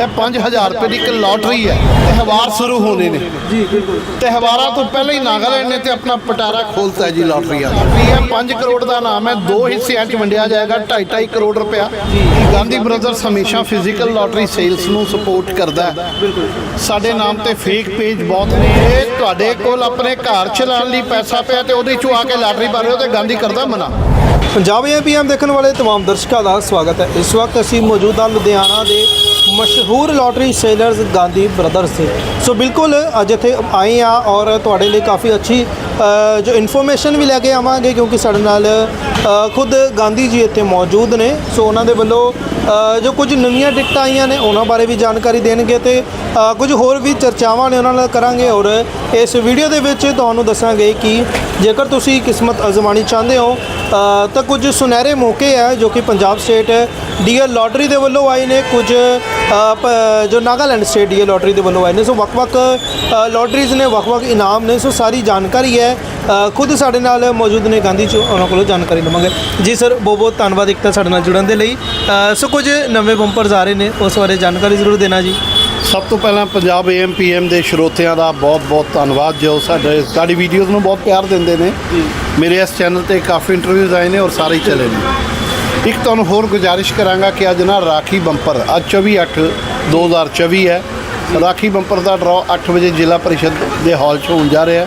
ਇਹ 5000 ਰੁਪਏ ਦੀ ਇੱਕ ਲੋਟਰੀ ਹੈ ਤਿਉਹਾਰ ਸ਼ੁਰੂ ਹੋਣੇ ਨੇ ਜੀ ਬਿਲਕੁਲ ਤਿਉਹਾਰਾਂ ਤੋਂ ਪਹਿਲਾਂ ਹੀ ਨਾਗਾਲੈਂਡ ਨੇ ਤੇ ਆਪਣਾ ਪਟਾਰਾ ਖੋਲਤਾ ਹੈ ਜੀ ਲੋਟਰੀਆਂ ਦਾ ਇਹ 5 ਕਰੋੜ ਦਾ ਨਾਮ ਹੈ ਦੋ ਹਿੱਸਿਆਂ 'ਚ ਵੰਡਿਆ ਜਾਏਗਾ 2.5 ਕਰੋੜ ਰੁਪਇਆ ਗਾਂਧੀ ਬ੍ਰਦਰਸ ਹਮੇਸ਼ਾ ਫਿਜ਼ੀਕਲ ਲੋਟਰੀ ਸੇਲਸ ਨੂੰ ਸਪੋਰਟ ਕਰਦਾ ਹੈ ਬਿਲਕੁਲ ਸਾਡੇ ਨਾਮ ਤੇ ਫੇਕ ਪੇਜ ਬਹੁਤ ਨੇ ਇਹ ਤੁਹਾਡੇ ਕੋਲ ਆਪਣੇ ਘਰ ਚਲਾਉਣ ਲਈ ਪੈਸਾ ਪਿਆ ਤੇ ਉਹਦੇ ਚੋਂ ਆ ਕੇ ਲਾਟਰੀ ਪਾ ਰਹੇ ਹੋ ਤੇ ਗਾਂਧੀ ਕਰਦਾ ਮਨਾ ਪੰਜਾਬ ਏਪੀਐਮ ਦੇਖਣ ਵਾਲੇ तमाम ਦਰਸ਼ਕਾਂ ਦਾ ਸਵਾਗਤ ਹੈ ਇਸ ਵਕਤ ਅਸੀਂ ਮੌਜੂਦ ਹਾਂ ਲੁਧਿਆਣਾ ਦੇ ਮਸ਼ਹੂਰ ਲੋਟਰੀ ਸੇਲਰਸ ਗਾਂਧੀ ਬ੍ਰਦਰਸ ਤੇ ਸੋ ਬਿਲਕੁਲ ਅੱਜ ਇੱਥੇ ਆਏ ਆ ਔਰ ਤੁਹਾਡੇ ਲਈ ਕਾਫੀ ਅੱਛੀ ਜੋ ਇਨਫੋਰਮੇਸ਼ਨ ਵੀ ਲੈ ਕੇ ਆਵਾਂਗੇ ਕਿਉਂਕਿ ਸਾਡੇ ਨਾਲ ਖੁਦ ਗਾਂਧੀ ਜੀ ਇੱਥੇ ਮੌਜੂਦ ਨੇ। ਸੋ ਉਹਨਾਂ ਦੇ ਵੱਲੋਂ ਜੋ ਕੁਝ ਨਵੀਆਂ ਟਿਕਟਾਂ ਆਈਆਂ ਨੇ ਉਹਨਾਂ ਬਾਰੇ ਵੀ ਜਾਣਕਾਰੀ ਦੇਣਗੇ ਤੇ ਕੁਝ ਹੋਰ ਵੀ ਚਰਚਾਵਾਂ ਨੇ ਉਹਨਾਂ ਨਾਲ ਕਰਾਂਗੇ ਔਰ ਇਸ ਵੀਡੀਓ ਦੇ ਵਿੱਚ ਤੁਹਾਨੂੰ ਦੱਸਾਂਗੇ ਕਿ ਜੇਕਰ ਤੁਸੀਂ ਕਿਸਮਤ ਅਜ਼ਮਾਣੀ ਚਾਹੁੰਦੇ ਹੋ ਤਾਂ ਕੁਝ ਸੁਨਹਿਰੇ ਮੌਕੇ ਹੈ ਜੋ ਕਿ ਪੰਜਾਬ ਸਟੇਟ ਡੀਅਰ ਲੋਟਰੀ ਦੇ ਵੱਲੋਂ ਆਏ ਨੇ। ਕੁਝ ਪ- ਜੋ ਨਾਗਾਲੈਂਡ ਸਟੇਟ ਡੀਅਰ ਲੋਟਰੀ ਦੇ ਵੱਲੋਂ ਆਏ ਨੇ। ਸੋ ਵੱਖ-ਵੱਖ ਅ, ਨੇ ਵੱਖ-ਵੱਖ ਇਨਾਮ ਨੇ। ਸੋ ਸਾਰੀ ਜਾਣਕਾਰੀ ਹੈ ਅ, ਖੁਦ ਸਾਡੇ ਨਾਲ ਮੌਜੂਦ ਨੇ ਗਾਂਧੀ ਚ ਉਹਨਾਂ ਕੋਲੋਂ ਜਾਣਕਾਰੀ ਲਵਾਂਗੇ। ਜੀ ਸਰ ਬਹੁਤ ਬਹੁਤ ਧੰਨਵਾਦ ਇੱਕ ਤਾਂ ਸਾਡੇ ਨਾਲ ਜੁੜਨ ਦੇ ਲਈ। ਸੋ ਕੁਝ ਨਵੇਂ ਬੰਪਰਸ ਆ ਰਹੇ ਨੇ ਉਸ ਬਾਰੇ ਜਾਣਕਾਰੀ ਜ਼ਰੂਰ ਦੇਣਾ ਜੀ। ਸਭ ਤੋਂ ਪਹਿਲਾਂ ਪੰਜਾਬ ਏਐਮਪੀਐਮ ਦੇ ਸਰੋਤਿਆਂ ਦਾ ਬਹੁਤ-ਬਹੁਤ ਧੰਨਵਾਦ ਜੋ ਸਾਡੇ ਸਾਡੀ ਵੀਡੀਓਜ਼ ਨੂੰ ਬਹੁਤ ਪਿਆਰ ਦਿੰਦੇ ਨੇ। ਮੇਰੇ ਇਸ ਚੈਨਲ ਤੇ ਕਾਫੀ ਇੰਟਰਵਿਊਜ਼ ਆਏ ਨੇ ਔਰ ਸਾਰੇ ਹੀ ਚੱਲੇ ਨੇ। ਇੱਕ ਤੁਹਾਨੂੰ ਹੋਰ ਗੁਜ਼ਾਰਿਸ਼ ਕਰਾਂਗਾ ਕਿ ਅੱਜ ਨਾ ਰਾਖੀ ਬੰਪਰ ਅੱਜ 24 8 2024 ਹੈ। ਰਾਖੀ ਬੰਪਰ ਦਾ ਡਰਾਅ 8 ਵਜੇ ਜ਼ਿਲ੍ਹਾ ਪਰਿਸ਼ਦ ਦੇ ਹਾਲ 'ਚ ਹੋਣ ਜਾ ਰਿਹਾ।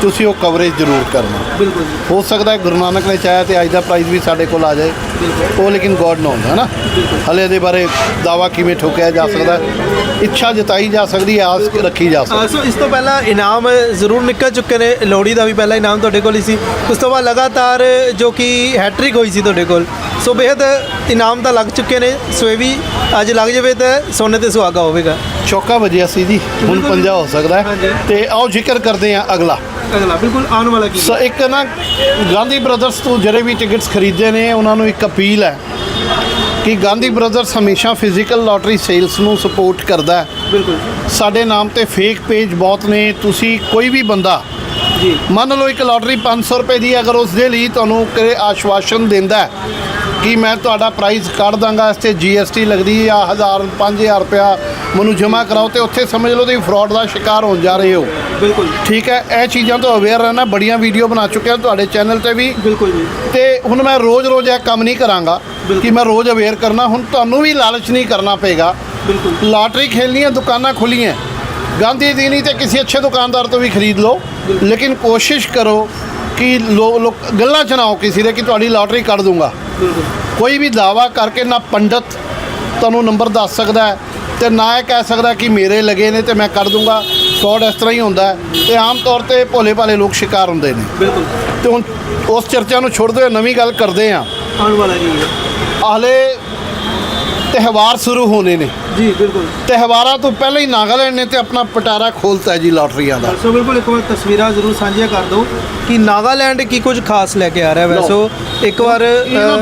ਤੁਸੀਂ ਉਹ ਕਵਰੇਜ ਜ਼ਰੂਰ ਕਰਨਾ। ਬਿਲਕੁਲ ਹੋ ਸਕਦਾ ਹੈ ਗੁਰੂ ਨਾਨਕ ਨੇ ਚਾਹਿਆ ਤੇ ਅੱਜ ਦਾ ਪ੍ਰਾਈਜ਼ ਵੀ ਸਾਡੇ ਕੋਲ ਆ ਜਾਏ। ਉਹ ਲੇਕਿਨ ਗੋਡ ਨੋਨ ਹੈ ਨਾ? ਹਲੇ ਇਹਦੇ ਬਾਰੇ ਦਾਵਾ ਕਿਵੇਂ ਠੋਕਿਆ ਜਾ ਸਕਦਾ? ਇੱਛਾ ਜਤਾਈ ਜਾ ਸਕਦੀ ਹੈ ਆਸ ਰੱਖੀ ਜਾ ਸਕਦੀ ਸੋ ਇਸ ਤੋਂ ਪਹਿਲਾਂ ਇਨਾਮ ਜ਼ਰੂਰ ਨਿਕਲ ਚੁੱਕੇ ਨੇ। ਲੋਹੜੀ ਦਾ ਵੀ ਪਹਿਲਾ ਇਨਾਮ ਤੁਹਾਡੇ ਕੋਲ ਹੀ ਸੀ। ਉਸ ਤੋਂ ਬਾਅਦ ਲਗਾਤਾਰ ਜੋ ਕਿ ਹੈਟ੍ਰਿਕ ਹੋਈ ਸੀ ਤੁਹਾਡੇ ਕੋਲ ਸੋ ਬੇਹਦ ਇਨਾਮ ਤਾਂ ਲੱਗ ਚੁੱਕੇ ਨੇ ਸੋ ਇਹ ਵੀ ਅੱਜ ਲੱਗ ਜਾਵੇ ਤਾਂ ਸੋਨੇ ਤੇ ਸੁਹਾਗਾ ਹੋਵੇਗਾ। ਚੌਕਾ ਵਜਿਆ ਸੀ ਜੀ ਹੁਣ। ਪੰਜਾ ਹੋ ਸਕਦਾ। ਹੈ। ਤੇ ਆਓ ਜ਼ਿਕਰ ਕਰਦੇ ਹਾਂ ਅਗਲਾ। ਅਗਲਾ ਬਿਲਕੁਲ ਆਉਣ ਵਾਲਾ ਕੀ ਸੋ ਇੱਕ ਨਾ ਗਾਂਧੀ ਬ੍ਰਦਰਸ ਤੋਂ ਜਿਹੜੇ ਵੀ ਟਿਕਟਸ ਖਰੀਦੇ ਨੇ ਉਹਨਾਂ ਨੂੰ ਇੱਕ ਅਪੀਲ ਹੈ ਕਿ ਗਾਂਧੀ ਬ੍ਰਦਰਸ ਹਮੇਸ਼ਾ ਫਿਜ਼ੀਕਲ ਲੋਟਰੀ ਸੇਲਸ ਨੂੰ ਸਪੋਰਟ ਕਰਦਾ ਹੈ। ਬਿਲਕੁਲ। ਸਾਡੇ ਨਾਮ ਤੇ ਫੇਕ ਪੇਜ ਬਹੁਤ ਨੇ ਤੁਸੀਂ ਕੋਈ ਵੀ ਬੰਦਾ ਜੀ। ਮੰਨ ਲਓ ਇੱਕ ਲੋਟਰੀ 500 ਰੁਪਏ ਦੀ ਅਗਰ ਉਸ ਦੇ ਲਈ ਤੁਹਾਨੂੰ ਕੋਈ ਆਸ਼ਵਾਸਨ ਦਿੰਦਾ ਹੈ ਕਿ ਮੈਂ ਤੁਹਾਡਾ ਪ੍ਰਾਈਸ ਕੱਢ ਦਾਂਗਾ ਇਸ ਤੇ GST ਲੱਗਦੀ ਹੈ ਜਾਂ 1000 5000 ਰੁਪਇਆ ਮੈਨੂੰ ਜਮ੍ਹਾਂ ਕਰਾਓ ਤੇ ਉੱਥੇ ਸਮਝ ਲਓ ਤੁਸੀਂ ਫਰਾਡ ਦਾ ਸ਼ਿਕਾਰ ਹੋਣ ਜਾ ਰਹੇ ਹੋ। ਬਿਲਕੁਲ ਠੀਕ ਹੈ ਇਹ ਚੀਜ਼ਾਂ ਤੋਂ ਅਵੇਅਰ ਰਹਿਣਾ ਬੜੀਆਂ ਵੀਡੀਓ ਬਣਾ ਚੁੱਕਿਆ ਤੁਹਾਡੇ ਚੈਨਲ ਤੇ ਵੀ। ਬਿਲਕੁਲ ਜੀ। ਤੇ ਹੁਣ ਮੈਂ ਰੋਜ਼-ਰੋਜ਼ ਇਹ ਕੰਮ ਨਹੀਂ ਕਰਾਂਗਾ ਕਿ ਮੈਂ ਰੋਜ਼ ਅਵੇਅਰ ਕਰਨਾ ਹੁਣ ਤੁਹਾਨੂੰ ਵੀ ਲਾਲਚ ਨਹੀਂ ਕਰਨਾ ਪਏਗਾ। ਬਿਲਕੁਲ। ਲਾਟਰੀ ਖੇਲਣੀਆਂ ਦੁਕਾਨਾਂ ਖੁੱਲੀਆਂ। ਗਾਂਧੀ ਦੀ ਨਹੀਂ ਤੇ ਕਿਸੇ ਅੱਛੇ ਦੁਕਾਨਦਾਰ ਤੋਂ ਵੀ ਖਰੀਦ ਲਓ। ਲੇਕਿਨ ਕੋਸ਼ਿਸ਼ ਕਰੋ ਕਿ ਲੋਕ ਗੱਲਾਂ ਚ ਨਾ ਹੋ ਕਿਸੇ ਦੇ ਕਿ ਤੁਹਾਡੀ ਲਾਟਰੀ ਕੱਢ ਦੂੰਗਾ। ਕੋਈ ਵੀ ਦਾਵਾ ਕਰਕੇ ਨਾ ਪੰਡਤ ਤੁਹਾਨੂੰ ਨੰਬਰ ਦੱਸ ਸਕਦਾ ਹੈ ਤੇ ਨਾ ਇਹ ਕਹਿ ਸਕਦਾ ਕਿ ਮੇਰੇ ਲਗੇ ਨੇ ਤੇ ਮੈਂ ਕੱਢ ਦੂੰਗਾ। ਫਰਾਡ ਇਸ ਤਰ੍ਹਾਂ ਹੀ ਹੁੰਦਾ ਤੇ ਆਮ ਤੌਰ ਤੇ ਭੋਲੇ ਭਾਲੇ ਲੋਕ ਸ਼ਿਕਾਰ ਹੁੰਦੇ ਨੇ। ਬਿਲਕੁਲ। ਤੇ ਹੁਣ ਉਸ ਚਰਚਾ ਨੂੰ ਛੋੜਦੇ ਹੋਏ ਨਵੀਂ ਗੱਲ ਕਰਦੇ ਹਾਂ। ਆਉਣ ਵਾਲਾ ਹੈ ਹਾਲੇ ਤਿਉਹਾਰ ਸ਼ੁਰੂ ਹੋਣੇ ਨੇ। ਜੀ ਬਿਲਕੁਲ। ਤਿਉਹਾਰਾਂ ਤੋਂ ਪਹਿਲਾਂ ਹੀ ਨਾਗਾਲੈਂਡ ਨੇ ਤੇ ਆਪਣਾ ਪਟਾਰਾ ਖੋਲਤਾ ਹੈ ਜੀ ਲਾਟਰੀਆਂ ਦਾ। ਸੋ ਬਿਲਕੁਲ ਇੱਕ ਵਾਰ ਤਸਵੀਰਾਂ ਜ਼ਰੂਰ ਸਾਂਝੀਆਂ ਕਰ ਦਿਓ ਕਿ ਨਾਗਾਲੈਂਡ ਕੀ ਕੁਝ ਖਾਸ ਲੈ ਕੇ ਆ ਰਿਹਾ ਵੈਸੋ। ਇੱਕ ਵਾਰ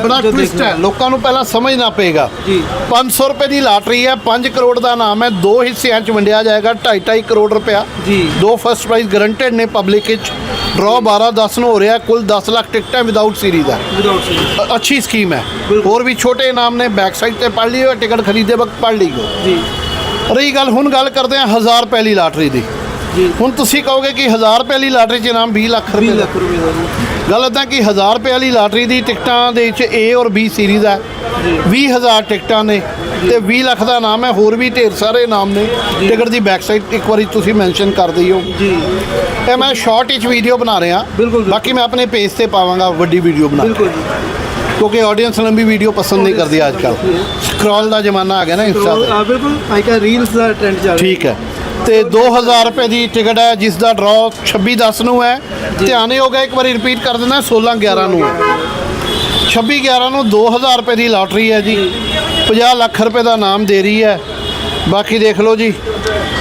ਬੜਾ ਟਵਿਸਟ ਹੈ ਲੋਕਾਂ ਨੂੰ ਪਹਿਲਾਂ ਸਮਝਣਾ ਪਏਗਾ। ਜੀ। 500 ਰੁਪਏ ਦੀ ਲਾਟਰੀ ਹੈ 5 ਕਰੋੜ ਦਾ ਨਾਮ ਹੈ ਦੋ ਹਿੱਸਿਆਂ 'ਚ ਵੰਡਿਆ ਜਾਏਗਾ 2.5 ਕਰੋੜ ਰੁਪਇਆ। ਜੀ। ਦੋ ਫਸਟ ਪ੍ਰਾਈਜ਼ ਗਰੰਟਡ ਨੇ ਪਬਲਿਕ ਵਿੱਚ। ਡਰਾਅ 12 10 ਨੂੰ ਹੋ ਰਿਹਾ ਕੁੱਲ 10 ਲੱਖ ਟਿਕਟਾਂ ਵਿਦਆਊਟ ਸੀਰੀਜ਼ ਹੈ ਵਿਦਆਊਟ ਸੀ ਅ- ਅੱਛੀ ਸਕੀਮ ਹੈ। ਹੋਰ ਵੀ ਛੋਟੇ ਇਨਾਮ ਨੇ ਬੈਕ ਸਾਈਡ ਤੇ ਪੜ੍ਹ ਲਿਓ ਟਿਕਟ ਖਰੀਦੇ ਵਕਤ ਪੜ੍ਹ ਲਈਓ ਜੀ। ਰਹੀ ਗੱਲ ਹੁਣ ਗੱਲ ਕਰਦੇ ਹਾਂ 1000 ਰੁਪਏ ਦੀ ਲਾਟਰੀ ਦੀ। ਜੀ। ਹੁਣ ਤੁਸੀਂ ਕਹੋਗੇ ਕਿ 1000 ਰੁਪਏ ਦੀ ਲਾਟਰੀ 'ਚ ਇਨਾਮ 20 ਲੱਖ 20 ਰੁਪਏ ਦਾ। ਲੱਖ ਰੁਪਏ ਦਾ ਜੀ। ਗੱਲ ਇਦਾਂ ਕਿ 1000 ਰੁਪਏ ਵਾਲੀ ਲਾਟਰੀ ਦੀ ਟਿਕਟਾਂ ਦੇ ਵਿੱਚ A ਔਰ B ਸੀਰੀਜ਼ ਹੈ। 20000 ਟਿਕਟਾਂ ਨੇ ਤੇ 20 ਲੱਖ ਦਾ ਨਾਮ ਹੈ ਹੋਰ ਵੀ ਢੇਰ ਸਾਰੇ ਨਾਮ ਨੇ। ਟਿਕਟ ਦੀ ਬੈਕ ਸਾਈਡ ਇੱਕ ਵਾਰੀ ਤੁਸੀਂ ਮੈਂਸ਼ਨ ਕਰ ਦਈਓ ਜੀ। ਇਹ ਮੈਂ ਸ਼ਾਰਟ ਵਿੱਚ ਵੀਡੀਓ ਬਣਾ ਰਿਹਾ। ਬਿਲਕੁਲ। ਬਾਕੀ ਮੈਂ ਆਪਣੇ ਪੇਜ ਤੇ ਪਾਵਾਂਗਾ ਵੱਡੀ ਵੀਡੀਓ ਬਣਾ ਬਿਲਕੁਲ ਜੀ। ਕਿਉਂਕਿ ਆਡੀਅנס ਲੰਬੀ ਵੀਡੀਓ ਪਸੰਦ ਨਹੀਂ ਕਰਦੀ ਅੱਜ ਕੱਲ ਸਕਰੋਲ ਦਾ ਜ਼ਮਾਨਾ ਆ ਗਿਆ ਨਾ ਇੰਸਟਾ ਤੇ। ਆ ਬਿਲਕੁਲ। ਅੱਜ ਕੱਲ੍ਹ ਰੀਲਸ ਦਾ ਟ੍ਰੈਂਡ ਚੱਲ ਰਿਹਾ। ਠੀਕ ਹੈ। ਤੇ 2000 ਰੁਪਏ ਦੀ ਟਿਕਟ ਹੈ ਜਿਸ ਦਾ ਡਰਾਅ 26 10 ਨੂੰ ਹੈ। ਧਿਆਨ ਹੀ ਹੋਗਾ ਇੱਕ ਵਾਰੀ ਰਿਪੀਟ ਕਰ ਦਿੰਦਾ 16 11 ਨੂੰ ਹੈ। 26 11 ਨੂੰ 2000 ਰੁਪਏ ਦੀ ਲਾਟਰੀ ਹੈ ਜੀ। 50 ਲੱਖ ਰੁਪਏ ਦਾ ਨਾਮ ਦੇ ਰਹੀ ਹੈ। ਬਾਕੀ ਦੇਖ ਲਓ ਜੀ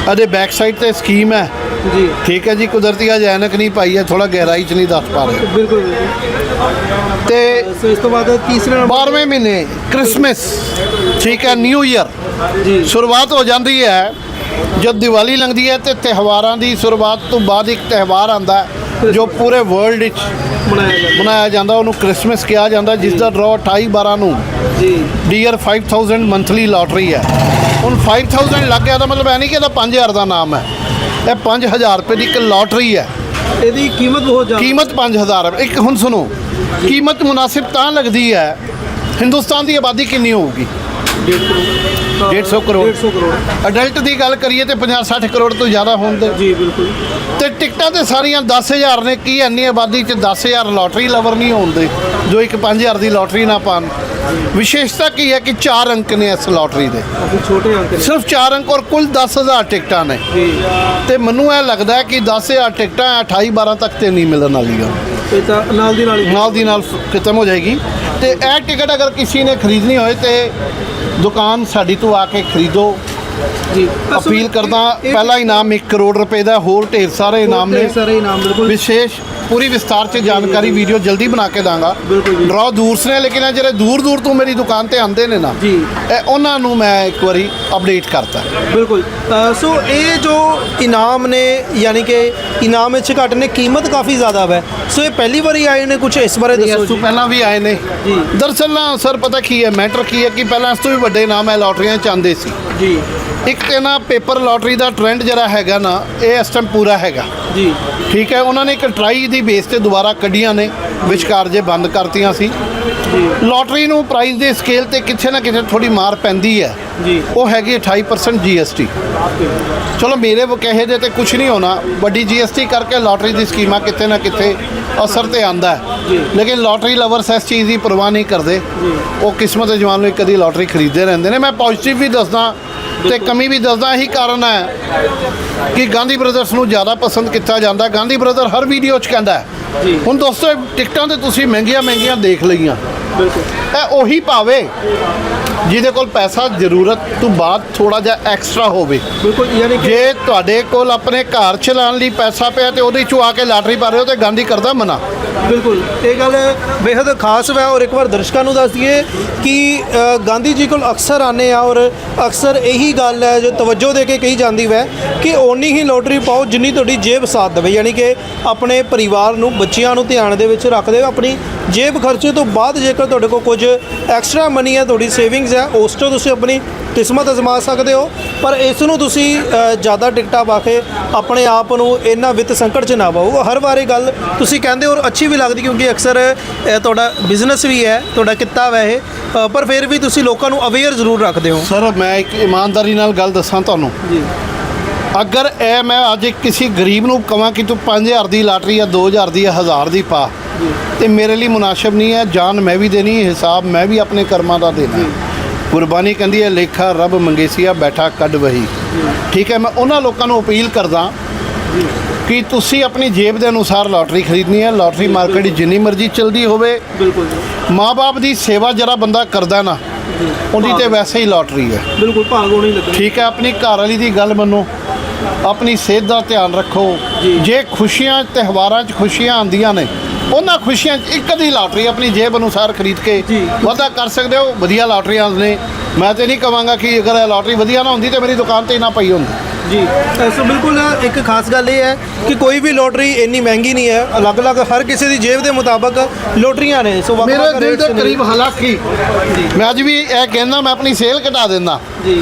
ਇਹਦੇ ਬੈਕ ਸਾਈਡ ਤੇ ਸਕੀਮ ਹੈ। ਜੀ। ਠੀਕ ਹੈ ਜੀ ਕੁਦਰਤੀ ਅੱਜ ਐਨਕ ਨਹੀਂ ਪਾਈ ਹੈ ਥੋੜਾ ਗਹਿਰਾਈ ਚ ਨਹੀਂ ਦੱਸ ਪਾ ਰਹੇ। ਬਿਲਕੁਲ ਬਿਲਕੁਲ ਤੇ ਸੋ ਇਸ ਤੋਂ ਬਾਅਦ ਤੀਸਰੇ ਨੰਬਰ 12ਵੇਂ ਮਹੀਨੇ ਕ੍ਰਿਸਮਸ ਠੀਕ ਹੈ ਨਿਊ ਈਅਰ। ਜੀ। ਸ਼ੁਰੂਆਤ ਹੋ ਜਾਂਦੀ ਹੈ ਜਦ ਦੀਵਾਲੀ ਲੰਘਦੀ ਹੈ ਤੇ ਤਿਉਹਾਰਾਂ ਦੀ ਸ਼ੁਰੂਆਤ ਤੋਂ ਬਾਅਦ ਇੱਕ ਤਿਉਹਾਰ ਆਂਦਾ ਹੈ ਜੋ ਪੂਰੇ ਵਰਲਡ ਵਿੱਚ ਮਨਾਇਆ ਜਾਂਦਾ। ਉਹਨੂੰ ਕ੍ਰਿਸਮਸ ਕਿਹਾ ਜਾਂਦਾ ਜਿਸ ਦਾ ਡਰਾਅ 28 12 ਨੂੰ ਜੀ। ਡੀਅਰ 5000 ਮੰਥਲੀ ਲਾਟਰੀ ਹੈ। ਹੁਣ 5000 ਲੱਗ ਗਿਆ ਤਾਂ ਮਤਲਬ ਐ ਨਹੀਂ ਕਿ ਇਹਦਾ 5000 ਦਾ ਨਾਮ ਹੈ। ਇਹ 5000 ਰੁਪਏ ਦੀ ਇੱਕ ਲੋਟਰੀ ਹੈ। ਇਹਦੀ ਕੀਮਤ ਬਹੁਤ ਜ਼ਿਆਦਾ। ਕੀਮਤ 5000 ਹੈ। ਇੱਕ ਹੁਣ ਸੁਣੋ ਕੀਮਤ ਮੁਨਾਸਿਬ ਤਾਂ ਲੱਗਦੀ ਹੈ ਹਿੰਦੁਸਤਾਨ ਦੀ ਆਬਾਦੀ ਕਿੰਨੀ ਹੋਊਗੀ? 150 ਕਰੋੜ। 150 ਕਰੋੜ। ਅਡਲਟ ਦੀ ਗੱਲ ਕਰੀਏ ਤੇ 50 60 ਕਰੋੜ ਤੋਂ ਜ਼ਿਆਦਾ ਹੋਣ ਦੇ। ਜੀ ਬਿਲਕੁਲ। ਤੇ ਟਿਕਟਾਂ ਤੇ ਸਾਰੀਆਂ 10000 ਨੇ ਕੀ ਇੰਨੀ ਆਬਾਦੀ ਚ 10000 ਲੋਟਰੀ ਲਵਰ ਨਹੀਂ ਹੋਣਦੇ ਜੋ ਇੱਕ 5000 ਦੀ ਲੋਟਰੀ ਨਾ ਪਾਣ। ਵਿਸ਼ੇਸ਼ਤਾ ਕੀ ਹੈ ਕਿ 4 ਅੰਕ ਨੇ ਇਸ ਲੋਟਰੀ ਦੇ। ਛੋਟੇ ਅੰਕ ਨੇ। ਸਿਰਫ 4 ਅੰਕ ਔਰ ਕੁੱਲ 10000 ਟਿਕਟਾਂ ਨੇ। ਤੇ ਮੈਨੂੰ ਇਹ ਲੱਗਦਾ ਹੈ ਕਿ 10000 ਟਿਕਟਾਂ 28 12 ਤੱਕ ਤੇ ਨਹੀਂ ਮਿਲਣ ਵਾਲੀਆਂ। ਇਹ ਤਾਂ ਨਾਲ ਦੀ ਨਾਲ ਨਾਲ ਦੀ ਨਾਲ ਖਤਮ ਹੋ ਜਾਏਗੀ। ਤੇ ਇਹ ਟਿਕਟ ਅਗਰ ਕਿਸੇ ਨੇ ਖਰੀਦਣੀ ਹੋਏ ਤੇ ਦੁਕਾਨ ਸਾਡੀ ਤੋਂ ਆ ਕੇ ਖਰੀਦੋ। ਜੀ ਅਪੀਲ ਕਰਦਾ ਪਹਿਲਾ ਇਨਾਮ 1 ਕਰੋੜ ਰੁਪਏ ਦਾ ਹੋਰ ਢੇਰ ਸਾਰੇ ਇਨਾਮ ਨੇ। ਸਾਰੇ ਇਨਾਮ ਬਿਲਕੁਲ। ਵਿਸ਼ੇਸ਼ ਪੂਰੀ ਵਿਸਤਾਰ ਚ ਜਾਣਕਾਰੀ ਵੀਡੀਓ ਜਲਦੀ ਬਣਾ ਕੇ ਦਾਂਗਾ। ਬਿਲਕੁਲ ਜੀ। ਡਰਾ ਦੂਰ ਸੇ ਨੇ ਲੇਕਿਨ ਜਿਹੜੇ ਦੂਰ ਦੂਰ ਤੋਂ ਮੇਰੀ ਦੁਕਾਨ ਤੇ ਆਉਂਦੇ ਨੇ ਨਾ ਜੀ। ਇਹ ਉਹਨਾਂ ਨੂੰ ਮੈਂ ਇੱਕ ਵਾਰੀ ਅਪਡੇਟ ਕਰਤਾ। ਬਿਲਕੁਲ। ਸੋ ਇਹ ਜੋ ਇਨਾਮ ਨੇ ਯਾਨੀ ਕਿ ਇਨਾਮ ਵਿੱਚ ਘੱਟ ਨੇ ਕੀਮਤ ਕਾਫੀ ਜ਼ਿਆਦਾ ਹੈ ਸੋ ਇਹ ਪਹਿਲੀ ਵਾਰੀ ਆਏ ਨੇ ਕੁਝ ਇਸ ਬਾਰੇ ਦੱਸੋ ਜੀ। ਪਹਿਲਾਂ ਵੀ ਆਏ ਨੇ। ਜੀ। ਦਰਅਸਲ ਨਾ ਸਰ ਪਤਾ ਕੀ ਹੈ ਮੈਟਰ ਕੀ ਹੈ ਕਿ ਪਹਿਲਾਂ ਇਸ ਤੋਂ ਵੀ ਵੱਡੇ ਨਾਮ ਹੈ ਲੋਟਰੀਆਂ ਚ ਆਉਂਦੇ ਸੀ। ਜੀ। ਇੱਕ ਤੇ ਨਾ ਪੇਪਰ ਲੋਟਰੀ ਦਾ ਟ੍ਰੈਂਡ ਜਿਹੜਾ ਹੈਗਾ ਨਾ ਇਹ ਇਸ ਟਾਈਮ ਪੂਰਾ ਹੈਗਾ। ਜੀ। ਠੀਕ ਹੈ, ਉਹਨਾਂ ਨੇ ਇੱਕ ਟਰਾਈ ਦੀ ਬੇਸ ਤੇ ਦੁਬਾਰਾ ਕੱਢੀਆਂ ਨੇ, ਵਿਚਕਾਰ ਜੇ ਬੰਦ ਕਰਤੀਆਂ ਸੀ। ਲੋਟਰੀ ਨੂੰ ਪ੍ਰਾਈਸ ਦੇ ਸਕੇਲ ਤੇ ਕਿੱਥੇ ਨਾ ਕਿਤੇ ਥੋੜੀ ਮਾਰ ਪੈਂਦੀ ਹੈ। ਜੀ। ਉਹ ਹੈਗੀ 28% GST ਚਲੋ ਮੇਰੇ ਉਹ ਕਹੇ ਦੇ ਤੇ ਕੁਝ ਨਹੀਂ ਹੋਣਾ। ਵੱਡੀ GST ਕਰਕੇ ਲੋਟਰੀ ਦੀ ਸਕੀਮਾਂ ਕਿਤੇ ਨਾ ਕਿਤੇ ਅਸਰ ਤੇ ਆਂਦਾ। ਲੇਕਿਨ ਲੋਟਰੀ ਲਵਰਸ ਇਸ ਚੀਜ਼ ਦੀ ਪਰਵਾਹ ਨਹੀਂ ਕਰਦੇ। ਉਹ ਕਿਸਮਤ ਜਵਾਨ ਨੂੰ ਅੱਧੀ ਲੋਟਰੀ ਖਰੀਦਦੇ ਰਹਿੰਦੇ ਨੇ। ਮੈਂ ਪੋਜ਼ਿਟਿਵ ਵੀ ਦੱਸਦਾ ਤੇ ਕਮੀ ਵੀ ਦੱਸਦਾ। ਇਹੀ ਕਾਰਨ ਹੈ ਕਿ ਗਾਂਧੀ ਬ੍ਰਦਰਸ ਨੂੰ ਜ਼ਿਆਦਾ ਪਸੰਦ ਕੀਤਾ ਜਾਂਦਾ। ਗਾਂਧੀ ਬ੍ਰਦਰ ਹਰ ਵੀਡੀਓ 'ਚ ਕਹਿੰਦਾ ਹੈ ਜੀ। ਹੁਣ ਦੋਸਤੋ ਇਹ ਟਿਕਟਾਂ ਤੇ ਤੁਸੀਂ ਮਹਿੰਗੀਆਂ ਮਹਿੰਗੀਆਂ ਦੇਖ ਲਈਆਂ। ਬਿਲਕੁਲ। ਇਹ ਉਹੀ ਪਾਵੇ ਜਿਹਦੇ ਕੋਲ ਪੈਸਾ ਜ਼ਰੂਰਤ ਤੋਂ ਬਾਅਦ ਥੋੜਾ ਜਿਹਾ ਐਕਸਟਰਾ ਹੋਵੇ। ਬਿਲਕੁਲ ਯਾਨੀ ਕਿ ਜੇ ਤੁਹਾਡੇ ਕੋਲ ਆਪਣੇ ਘਰ ਚਲਾਉਣ ਲਈ ਪੈਸਾ ਪਿਆ ਤੇ ਉਹਦੇ ਚੋਂ ਆ ਕੇ ਲਾਟਰੀ ਪਾ ਰਹੇ ਹੋ ਤੇ ਗਾਂਧੀ ਕਰਦਾ ਮਨਾ। ਬਿਲਕੁਲ ਇਹ ਗੱਲ ਬੇहद ਖਾਸ ਹੈ ਔਰ ਇੱਕ ਵਾਰ ਦਰਸ਼ਕਾਂ ਨੂੰ ਦੱਸ ਦਈਏ ਕਿ ਗਾਂਧੀ ਜੀ ਕੋਲ ਅਕਸਰ ਆਨੇ ਆ ਔਰ ਅਕਸਰ ਇਹੀ ਗੱਲ ਹੈ ਜੋ ਤਵੱਜੋ ਦੇ ਕੇ ਕਹੀ ਜਾਂਦੀ ਵੈ ਕਿ ਓਨੀ ਹੀ ਲੋਟਰੀ ਪਾਓ ਜਿੰਨੀ ਤੁਹਾਡੀ ਜੇਬ ਸਾਥ ਦੇਵੇ। ਯਾਨੀ ਕਿ ਆਪਣੇ ਪਰਿਵਾਰ ਨੂੰ ਬੱਚਿਆਂ ਨੂੰ ਧਿਆਨ ਦੇ ਵਿੱਚ ਰੱਖਦੇ ਆਪਣੀ ਜੇਬ ਖਰਚੇ ਤੋਂ ਬਾਅਦ ਜੇਕਰ ਤੁਹਾਡੇ ਕੋਲ ਕੁਝ ਐਕਸਟਰਾ ਮਨੀ ਹੈ ਤੁਹਾਡੀ ਸੇਵਿੰਗਸ ਹੈ ਉਸ ਤੋਂ ਤੁਸੀਂ ਆਪਣੀ ਕਿਸਮਤ ਅਜ਼ਮਾ ਸਕਦੇ ਹੋ। ਪਰ ਇਸ ਨੂੰ ਤੁਸੀਂ ਜ਼ਿਆਦਾ ਟਿਕਟਾਂ ਪਾ ਕੇ ਆਪਣੇ ਆਪ ਨੂੰ ਇਹਨਾਂ ਵਿੱਤ ਸੰਕਟ 'ਚ ਨਾ ਪਾਓ। ਹਰ ਵਾਰ ਇਹ ਗੱਲ ਤੁਸੀਂ ਕਹਿੰਦੇ ਹੋ ਔਰ ਅੱਛੀ ਵੀ ਲੱਗਦੀ ਕਿਉਂਕਿ ਅਕਸਰ ਤੁਹਾਡਾ ਬਿਜ਼ਨਸ ਵੀ ਹੈ ਤੁਹਾਡਾ ਕਿੱਤਾ ਵੈ ਇਹ ਪਰ ਫਿਰ ਵੀ ਤੁਸੀਂ ਲੋਕਾਂ ਨੂੰ ਅਵੇਅਰ ਜ਼ਰੂਰ ਰੱਖਦੇ ਹੋ। ਸਰ ਮੈਂ ਇੱਕ ਇਮਾਨਦਾਰੀ ਨਾਲ ਗੱਲ ਦੱਸਾਂ ਤੁਹਾਨੂੰ। ਜੀ। ਅਗਰ ਇਹ ਮੈਂ ਅੱਜ ਕਿਸੇ ਗਰੀਬ ਨੂੰ ਕਹਾਂ ਕਿ ਤੂੰ 5000 ਦੀ ਲਾਟਰੀ ਜਾਂ 2000 ਦੀ ਜਾਂ 1000 ਦੀ ਪਾ ਤੇ ਮੇਰੇ ਲਈ ਮੁਨਾਸਿਬ ਨਹੀਂ ਹੈ ਜਾਨ ਮੈਂ ਵੀ ਦੇਣੀ ਹੈ ਹਿਸਾਬ ਮੈਂ ਵੀ ਆਪਣੇ ਕਰਮਾਂ ਦਾ ਦੇਣਾ। ਕੁਰਬਾਨੀ ਕਹਿੰਦੀ ਹੈ ਲੇਖਾ ਰੱਬ ਮੰਗੇਸੀਆ ਬੈਠਾ ਕੱਢ ਵਹੀ। ਠੀਕ ਹੈ ਮੈਂ ਉਹਨਾਂ ਲੋਕਾਂ ਨੂੰ ਅਪੀਲ ਕਰਦਾ ਕਿ ਤੁਸੀਂ ਆਪਣੀ ਜੇਬ ਦੇ ਅਨੁਸਾਰ ਲਾਟਰੀ ਖਰੀਦਣੀ ਹੈ। ਲਾਟਰੀ ਮਾਰਕੀਟ ਜਿੰਨੀ ਮਰਜ਼ੀ ਚਲਦੀ ਹੋਵੇ। ਬਿਲਕੁਲ ਜੀ। ਮਾਪੇ ਦੀ ਸੇਵਾ ਜਿਹੜਾ ਬੰਦਾ ਕਰਦਾ ਨਾ ਉਹਦੀ ਤੇ ਵੈਸੇ ਹੀ ਲਾਟਰੀ ਹੈ। ਬਿਲਕੁਲ ਭਾਗ ਹੋਣੀ ਲੱਗਣਾ। ਠੀਕ ਹੈ ਆਪਣੀ ਘਰ ਵਾਲੀ ਦੀ ਗੱਲ ਮੰਨੋ। ਆਪਣੀ ਸਿਹਤ ਦਾ ਧਿਆਨ ਰੱਖੋ ਜੀ। ਖੁਸ਼ੀਆਂ ਤਿਉਹਾਰਾਂ 'ਚ ਖੁਸ਼ੀਆਂ ਆਉਂਦੀਆਂ ਨੇ ਉਹਨਾਂ ਖੁਸ਼ੀਆਂ 'ਚ ਇੱਕ ਅੱਧੀ ਲਾਟਰੀ ਆਪਣੀ ਜੇਬ ਅਨੁਸਾਰ ਖਰੀਦ ਕੇ। ਵਾਧਾ ਕਰ ਸਕਦੇ ਹੋ ਵਧੀਆ ਲਾਟਰੀਆਂ ਨੇ ਮੈਂ ਤੇ ਨਹੀਂ ਕਵਾਂਗਾ ਕਿ ਅਗਰ ਇਹ ਲਾਟਰੀ ਵਧੀਆ ਨਾ ਹੁੰਦੀ ਤੇ ਮੇਰੀ ਦੁਕਾਨ ਤੇ ਨਾ ਪਈ ਹੁੰਦੀ ਜੀ। ਸੋ ਬਿਲਕੁਲ ਇੱਕ ਖਾਸ ਗੱਲ ਇਹ ਹੈ ਕਿ ਕੋਈ ਵੀ ਲੋਟਰੀ ਇੰਨੀ ਮਹਿੰਗੀ ਨਹੀਂ ਹੈ। ਅਲੱਗ-ਅਲੱਗ ਹਰ ਕਿਸੇ ਦੀ ਜੇਬ ਦੇ ਮੁਤਾਬਕ ਲੋਟਰੀਆਂ ਨੇ। ਸੋ ਮੇਰੇ ਦਿਲ ਦੇ। ਕਰੀਬ ਹਾਲਾਂਕਿ ਮੈਂ ਅੱਜ ਵੀ ਇਹ ਕਹਿੰਦਾ ਮੈਂ ਆਪਣੀ ਸੇਲ ਘਟਾ ਦਿੰਦਾ। ਜੀ।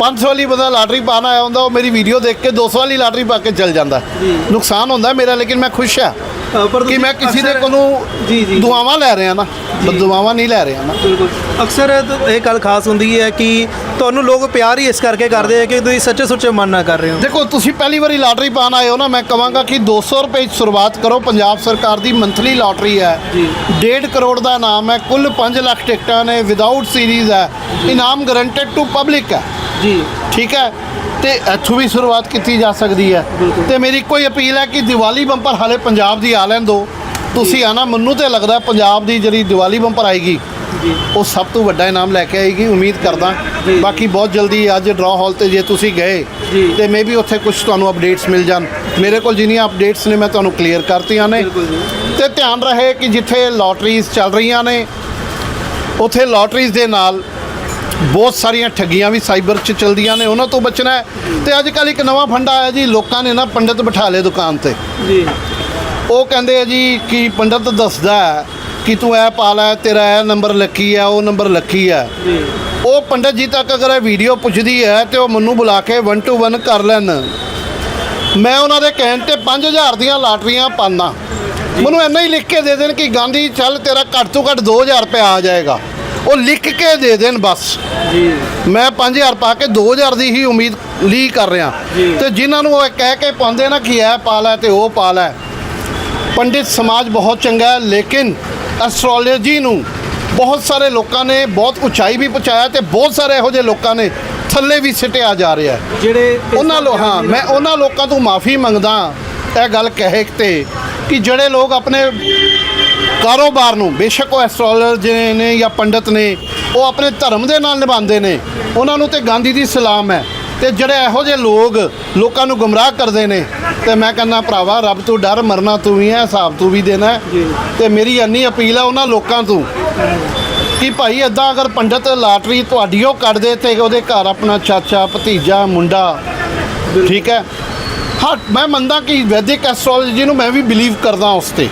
500 ਵਾਲੀ ਬੰਦਾ ਲਾਟਰੀ ਪਾਣ ਆਇਆ ਹੁੰਦਾ ਉਹ ਮੇਰੀ ਵੀਡੀਓ ਦੇਖ ਕੇ 200 ਵਾਲੀ ਲਾਟਰੀ ਪਾ ਕੇ ਚੱਲ ਜਾਂਦਾ। ਜੀ। ਨੁਕਸਾਨ ਹੁੰਦਾ ਮੇਰਾ ਲੇਕਿਨ ਮੈਂ ਖੁਸ਼ ਆ ਅ, ਪਰ ਕਿ ਮੈਂ ਕਿਸੇ ਦੇ ਕੋਲੋਂ ਜੀ ਜੀ ਦੁਆਵਾਂ ਲੈ ਰਿਹਾ ਨਾ। ਦੁਆਵਾਂ ਨਹੀਂ ਲੈ ਰਿਹਾ ਨਾ। ਬਿਲਕੁਲ। ਅਕਸਰ ਇਹ- ਗੱਲ ਖਾਸ ਹੁੰਦੀ ਹੈ ਕਿ ਤੁਹਾਨੂੰ ਲੋਕ ਪਿਆਰ ਹੀ ਇਸ ਕਰਕੇ ਕਰਦੇ ਆ ਕਿ ਤੁਸੀਂ ਸੱਚੇ ਸੁੱਚੇ ਮਨ ਨਾਲ ਕਰ ਰਹੇ ਹੋ। ਦੇਖੋ ਤੁਸੀਂ ਪਹਿਲੀ ਵਾਰੀ ਲਾਟਰੀ ਪਾਣ ਆਏ ਹੋ ਨਾ ਮੈਂ ਕਹਾਂਗਾ ਕਿ 200 ਰੁਪਏ 'ਚ ਸ਼ੁਰੂਆਤ ਕਰੋ। ਪੰਜਾਬ ਸਰਕਾਰ ਦੀ ਮੰਥਲੀ ਲਾਟਰੀ ਹੈ। ਜੀ। 1.5 ਕਰੋੜ ਦਾ ਇਨਾਮ ਹੈ। ਕੁੱਲ 5 ਲੱਖ ਟਿਕਟਾਂ ਨੇ ਵਿਦਆਊਟ ਸੀਰੀਜ਼ ਹੈ। ਇਨਾਮ ਗਰੰਟਡ ਟੂ ਪਬਲਿਕ ਹੈ। ਜੀ। ਠੀਕ ਹੈ? ਤੇ ਇੱਥੋਂ ਵੀ ਸ਼ੁਰੂਆਤ ਕੀਤੀ ਜਾ ਸਕਦੀ ਹੈ। ਤੇ ਮੇਰੀ ਕੋਈ ਅਪੀਲ ਹੈ ਕਿ ਦੀਵਾਲੀ ਬੰਪਰ ਹਾਲੇ ਪੰਜਾਬ ਦੀ ਆ ਲੈਣ ਦਿਓ ਤੁਸੀਂ ਆਣਾ ਮੈਨੂੰ ਤੇ ਲੱਗਦਾ ਪੰਜਾਬ ਦੀ ਜਿਹੜੀ ਦੀਵਾਲੀ ਬੰਪਰ ਆਏਗੀ ਉਹ ਸਭ ਤੋਂ ਵੱਡਾ ਇਨਾਮ ਲੈ ਕੇ ਆਏਗੀ ਉਮੀਦ ਕਰਦਾ। ਬਾਕੀ ਬਹੁਤ ਜਲਦੀ ਅੱਜ ਡਰਾ ਹਾਲ ਤੇ ਜੇ ਤੁਸੀਂ ਗਏ। ਤੇ ਮੇਬੀ ਉੱਥੇ ਕੁਝ ਤੁਹਾਨੂੰ ਅਪਡੇਟਸ ਮਿਲ ਜਾਣ। ਮੇਰੇ ਕੋਲ ਜਿੰਨੀਆਂ ਅਪਡੇਟਸ ਨੇ ਮੈਂ ਤੁਹਾਨੂੰ ਕਲੀਅਰ ਕਰਤੀਆਂ ਨੇ। ਤੇ ਧਿਆਨ ਰਹੇ ਕਿ ਜਿੱਥੇ ਲਾਟਰੀਜ਼ ਚੱਲ ਰਹੀਆਂ ਨੇ ਉੱਥੇ ਲਾਟਰੀਜ਼ ਦੇ ਨਾਲ ਬਹੁਤ ਸਾਰੀਆਂ ਠੱਗੀਆਂ ਵੀ ਸਾਈਬਰ 'ਚ ਚਲਦੀਆਂ ਨੇ ਉਹਨਾਂ ਤੋਂ ਬਚਣਾ ਹੈ। ਤੇ ਅੱਜ ਕੱਲ ਇੱਕ ਨਵਾਂ ਫੰਡਾ ਆਇਆ ਜੀ ਲੋਕਾਂ ਨੇ ਨਾ ਪੰਡਤ ਬਿਠਾ ਲਏ ਦੁਕਾਨ ਤੇ। ਜੀ। ਉਹ ਕਹਿੰਦੇ ਆ ਜੀ ਕਿ ਪੰਡਤ ਦੱਸਦਾ ਹੈ ਕਿ ਤੂੰ ਇਹ ਪਾ ਲੈ ਤੇਰਾ ਇਹ ਨੰਬਰ ਲੱਕੀ ਹੈ ਉਹ ਨੰਬਰ ਲੱਕੀ ਜੀ। ਉਹ ਪੰਡਤ ਜੀ ਤੱਕ ਅਗਰ ਇਹ ਵੀਡੀਓ ਪੁੱਛਦੀ ਹੈ ਤੇ ਉਹ ਮੈਨੂੰ ਬੁਲਾ ਕੇ 1 ਟੂ 1 ਕਰ ਲੈਣ। ਮੈਂ ਉਹਨਾਂ ਦੇ ਕਹਿਣ ਤੇ 5000 ਦੀਆਂ ਲਾਟਰੀਆਂ ਪਾਣਾ ਮੈਨੂੰ ਇੰਨਾ ਹੀ ਲਿਖ ਕੇ ਦੇ ਦੇਣ ਕਿ ਗਾਂਧੀ ਚੱਲ ਤੇਰਾ ਘੱਟ ਤੋਂ ਘੱਟ 2000 ਰੁਪਏ ਆ ਜਾਏਗਾ। ਉਹ ਲਿਖ ਕੇ ਦੇ ਦੇਣ ਬਸ। ਜੀ। ਮੈਂ 5000 ਪਾ ਕੇ 2000 ਦੀ ਹੀ ਉਮੀਦ ਲਈ ਕਰ ਰਿਹਾ। ਤੇ ਜਿਨ੍ਹਾਂ ਨੂੰ ਉਹ ਕਹਿ ਕੇ ਪਾਉਂਦੇ ਨਾ ਕਿ ਇਹ ਪਾ ਲੈ ਤੇ ਉਹ ਪਾ ਲੈ। ਪੰਡਿਤ ਸਮਾਜ ਬਹੁਤ ਚੰਗਾ ਹੈ ਲੇਕਿਨ ਐਸਟ੍ਰੋਲੋਜੀ ਨੂੰ ਬਹੁਤ ਸਾਰੇ ਲੋਕਾਂ ਨੇ ਬਹੁਤ ਉਚਾਈ ਵੀ ਪਹੁੰਚਾਇਆ ਤੇ ਬਹੁਤ ਸਾਰੇ ਇਹੋ ਜਿਹੇ ਲੋਕਾਂ ਨੇ ਥੱਲੇ ਵੀ ਸਿੱਟਿਆ ਜਾ ਰਿਹਾ ਜਿਹੜੇ ਉਹਨਾਂ ਲੋ ਹਾਂ ਮੈਂ ਉਹਨਾਂ ਲੋਕਾਂ ਤੋਂ ਮਾਫੀ ਮੰਗਦਾ ਇਹ ਗੱਲ ਕਹੇ ਤੇ ਕਿ ਜਿਹੜੇ ਲੋਕ ਆਪਣੇ ਕਾਰੋਬਾਰ ਨੂੰ ਬੇਸ਼ੱਕ ਉਹ ਐਸਟ੍ਰੋਲੋਜਰ ਨੇ ਜਾਂ ਪੰਡਤ ਨੇ ਉਹ ਆਪਣੇ ਧਰਮ ਦੇ ਨਾਲ ਨਿਭਾਉਂਦੇ ਨੇ ਉਹਨਾਂ ਨੂੰ ਤੇ ਗਾਂਧੀ ਦੀ ਸਲਾਮ ਹੈ। ਤੇ ਜਿਹੜੇ ਇਹੋ ਜਿਹੇ ਲੋਕ ਲੋਕਾਂ ਨੂੰ ਗੁੰਮਰਾਹ ਕਰਦੇ ਨੇ ਤੇ ਮੈਂ ਕਹਿੰਦਾ ਭਰਾਵਾ ਰੱਬ ਤੋਂ ਡਰ ਮਰਨਾ ਤੂੰ ਵੀ ਹੈ ਹਿਸਾਬ ਤੂੰ ਵੀ ਦੇਣਾ। ਤੇ ਮੇਰੀ ਇੰਨੀ ਅਪੀਲ ਹੈ ਉਹਨਾਂ ਲੋਕਾਂ ਤੋਂ ਕਿ ਭਾਈ ਇਦਾਂ ਅਗਰ ਪੰਡਤ ਲਾਟਰੀ ਤੁਹਾਡੀ ਉਹ ਕੱਢ ਦੇ ਤੇ ਉਹਦੇ ਘਰ ਆਪਣਾ ਚਾਚਾ ਭਤੀਜਾ ਮੁੰਡਾ ਠੀਕ ਹੈ? ਹਾਂ ਮੈਂ ਮੰਨਦਾ ਕਿ ਵੈਦਿਕ ਐਸਟ੍ਰੋਲੋਜੀ ਨੂੰ ਮੈਂ ਵੀ ਬਿਲੀਵ ਕਰਦਾ ਉਸ ਤੇ।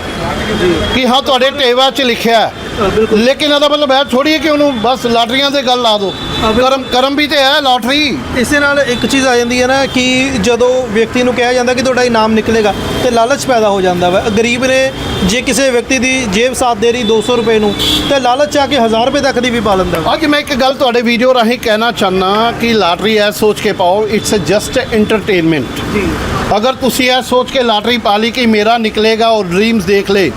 ਕਿ ਹਾਂ ਤੁਹਾਡੇ ਟੇਵਾ 'ਚ ਲਿਖਿਆ ਹੈ ਲੇਕਿਨ ਇਹਦਾ ਮਤਲਬ ਹੈ ਥੋੜੀ ਕਿ ਉਹਨੂੰ ਬਸ ਲਾਟਰੀਆਂ ਤੇ ਗੱਲ ਲਾ ਦਿਓ। ਕਰਮ ਕਰਮ ਵੀ ਤੇ ਹੈ ਲਾਟਰੀ। ਇਸੇ ਨਾਲ ਇੱਕ ਚੀਜ਼ ਆ ਜਾਂਦੀ ਹੈ ਨਾ ਕਿ ਜਦੋਂ ਵਿਅਕਤੀ ਨੂੰ ਕਿਹਾ ਜਾਂਦਾ ਕਿ ਤੁਹਾਡਾ ਇਨਾਮ ਨਿਕਲੇਗਾ ਤੇ ਲਾਲਚ ਪੈਦਾ ਹੋ ਜਾਂਦਾ ਵਾ। ਗਰੀਬ ਨੇ ਜੇ ਕਿਸੇ ਵਿਅਕਤੀ ਦੀ ਜੇਬ ਸਾਥ ਦੇ ਰਹੀ 200 ਰੁਪਏ ਨੂੰ ਤੇ ਲਾਲਚ ਆ ਕੇ 1000 ਰੁਪਏ ਤੱਕ ਦੀ ਵੀ ਪਾ ਲੈਂਦਾ ਅੱਜ ਮੈਂ ਇੱਕ ਗੱਲ ਤੁਹਾਡੇ ਵੀਡੀਓ ਰਾਹੀਂ ਕਹਿਣਾ ਚਾਹਨਾ ਕਿ ਲਾਟਰੀ ਐ ਸੋਚ ਕੇ ਪਾਓ ਇਟਸ ਜਸਟ ਐਂਟਰਟੇਨਮੈਂਟ ਜੀ। ਅਗਰ ਤੁਸੀਂ ਇਹ ਸੋਚ ਕੇ ਲਾਟਰੀ ਪਾ ਲਈ ਕਿ ਮੇਰਾ ਨਿਕਲੇਗਾ ਔਰ ਡ੍ਰੀਮਸ ਦੇਖ ਲੇ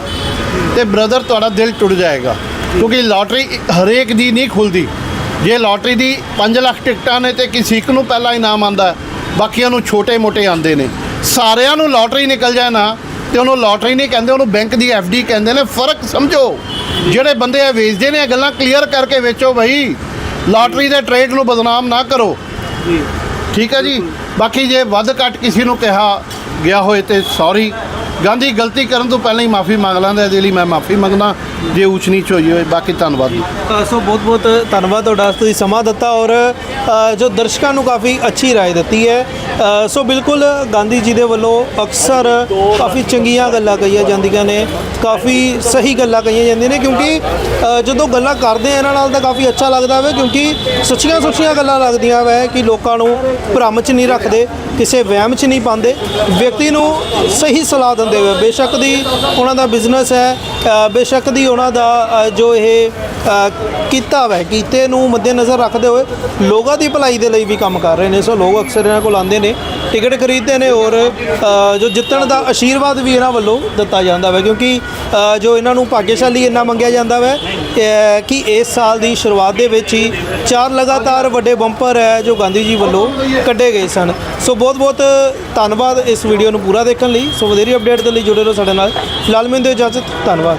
ਤੇ ਬ੍ਰਦਰ ਤੁਹਾਡਾ ਦਿਲ ਟੁੱਟ ਜਾਏਗਾ। ਕਿਉਂਕਿ ਲਾਟਰੀ ਹਰੇਕ ਦੀ ਨਹੀਂ ਖੁੱਲਦੀ। ਜੇ ਲਾਟਰੀ ਦੀ 5 ਲੱਖ ਟਿਕਟਾਂ ਨੇ ਤੇ ਕਿਸੇ ਇੱਕ ਨੂੰ ਪਹਿਲਾ ਇਨਾਮ ਆਂਦਾ ਬਾਕੀਆਂ ਨੂੰ ਛੋਟੇ-ਮੋਟੇ ਆਂਦੇ ਨੇ। ਸਾਰਿਆਂ ਨੂੰ ਲਾਟਰੀ ਨਿਕਲ ਜਾਏ ਨਾ ਤੇ ਉਹਨੂੰ ਲਾਟਰੀ ਨਹੀਂ ਕਹਿੰਦੇ ਉਹਨੂੰ ਬੈਂਕ ਦੀ ਡੀ ਕਹਿੰਦੇ ਨੇ ਫ਼ਰਕ ਸਮਝੋ। ਜਿਹੜੇ ਬੰਦੇ ਇਹ ਵੇਚਦੇ ਨੇ ਇਹ ਗੱਲਾਂ ਕਲੀਅਰ ਕਰਕੇ ਵੇਚੋ ਭਾਈ ਲਾਟਰੀ ਦੇ ਟ੍ਰੇਡ ਨੂੰ ਬਦਨਾਮ ਨਾ ਕਰੋ। ਜੀ। ਠੀਕ ਹੈ ਜੀ? ਬਾਕੀ ਜੇ ਵੱਧ ਘੱਟ ਕਿਸੇ ਨੂੰ ਕਿਹਾ ਗਿਆ ਹੋਏ ਤੇ ਸੌਰੀ ਗਾਂਧੀ, ਗਲਤੀ ਕਰਨ ਤੋਂ ਪਹਿਲਾਂ ਹੀ ਮਾਫੀ ਮੰਗ ਲੈਂਦਾ, ਇਹਦੇ ਲਈ ਮੈਂ ਮਾਫੀ ਮੰਗਦਾ। ਜੇ ਊਚ ਨੀਚ ਹੋਈ ਹੋਏ, ਬਾਕੀ ਧੰਨਵਾਦ ਜੀ। ਸੋ ਬਹੁਤ ਬਹੁਤ ਧੰਨਵਾਦ ਤੁਹਾਡਾ ਤੁਸੀਂ ਸਮਾਂ ਦਿੱਤਾ ਔਰ ਜੋ ਦਰਸ਼ਕਾਂ ਨੂੰ ਕਾਫੀ ਅੱਛੀ ਰਾਏ ਦਿੱਤੀ ਹੈ। ਸੋ ਬਿਲਕੁਲ ਗਾਂਧੀ ਜੀ ਦੇ ਵੱਲੋਂ ਅਕਸਰ ਕਾਫੀ ਚੰਗੀਆਂ ਗੱਲਾਂ ਕਹੀਆਂ ਜਾਂਦੀਆਂ ਨੇ, ਕਾਫੀ ਸਹੀ ਗੱਲਾਂ ਕਹੀਆਂ ਜਾਂਦੀਆਂ ਨੇ, ਕਿਉਂਕਿ ਜਦੋਂ ਗੱਲਾਂ ਕਰਦੇ ਆ, ਇਹਨਾਂ ਨਾਲ ਤਾਂ ਕਾਫੀ ਅੱਛਾ ਲੱਗਦਾ ਵੇ, ਕਿਉਂਕਿ ਸੱਚੀਆਂ ਸੁੱਚੀਆਂ ਗੱਲਾਂ ਲੱਗਦੀਆਂ ਵਾ ਕਿ ਲੋਕਾਂ ਨੂੰ ਭ੍ਰਮ 'ਚ ਨਹੀਂ ਰੱਖਦੇ, ਕਿਸੇ ਵਹਿਮ 'ਚ ਨਹੀਂ ਪਾਉਂਦੇ, ਵਿਅਕਤੀ ਨੂੰ ਸਹੀ ਸਲਾਹ ਦਿੰਦੇ ਹੋਏ ਬੇਸ਼ੱਕ ਦੀ ਉਹਨਾਂ ਦਾ ਬਿਜ਼ਨਸ ਹੈ ਬੇਸ਼ੱਕ ਦੀ ਉਹਨਾਂ ਦਾ ਜੋ ਇਹ ਕੀਤਾ ਵੈ, ਕੀਤੇ ਨੂੰ ਮੱਦੇਨਜ਼ਰ ਰੱਖਦੇ ਹੋਏ ਲੋਕਾਂ ਦੀ ਭਲਾਈ ਦੇ ਲਈ ਵੀ ਕੰਮ ਕਰ ਰਹੇ ਨੇ। ਸੋ ਲੋਕ ਅਕਸਰ ਇਹਨਾਂ ਕੋਲ ਆਉਂਦੇ ਨੇ, ਟਿਕਟ ਖਰੀਦਦੇ ਨੇ ਔਰ ਜੋ ਜਿੱਤਣ ਦਾ ਆਸ਼ੀਰਵਾਦ ਵੀ ਇਹਨਾਂ ਵੱਲੋਂ ਦਿੱਤਾ ਜਾਂਦਾ ਵੈ, ਕਿਉਂਕਿ ਜੋ ਇਹਨਾਂ ਨੂੰ ਭਾਗਿਆਸ਼ਾਲੀ ਇੰਨਾ ਮੰਗਿਆ ਜਾਂਦਾ ਵੈ ਕਿ ਇਸ ਸਾਲ ਦੀ ਸ਼ੁਰੂਆਤ ਦੇ ਵਿੱਚ ਹੀ ਚਾਰ ਲਗਾਤਾਰ ਵੱਡੇ ਬੰਪਰ ਹੈ, ਜੋ ਗਾਂਧੀ ਜੀ ਵੱਲੋਂ ਕੱਢੇ ਗਏ ਸਨ। ਸੋ ਬਹੁਤ ਬਹੁਤ ਧੰਨਵਾਦ ਇਸ ਵੀਡੀਓ ਨੂੰ ਪੂਰਾ ਦੇਖਣ ਲਈ। ਸੋ ਵਧੇਰੀ ਅਪਡੇਟ ਦੇ ਲਈ ਜੁੜੇ ਰਹੋ ਸਾਡੇ ਨਾਲ। ਫਿਲਹਾਲ ਮੈਨੂੰ ਦਿਓ ਇਜਾਜ਼ਤ, ਧੰਨਵਾਦ।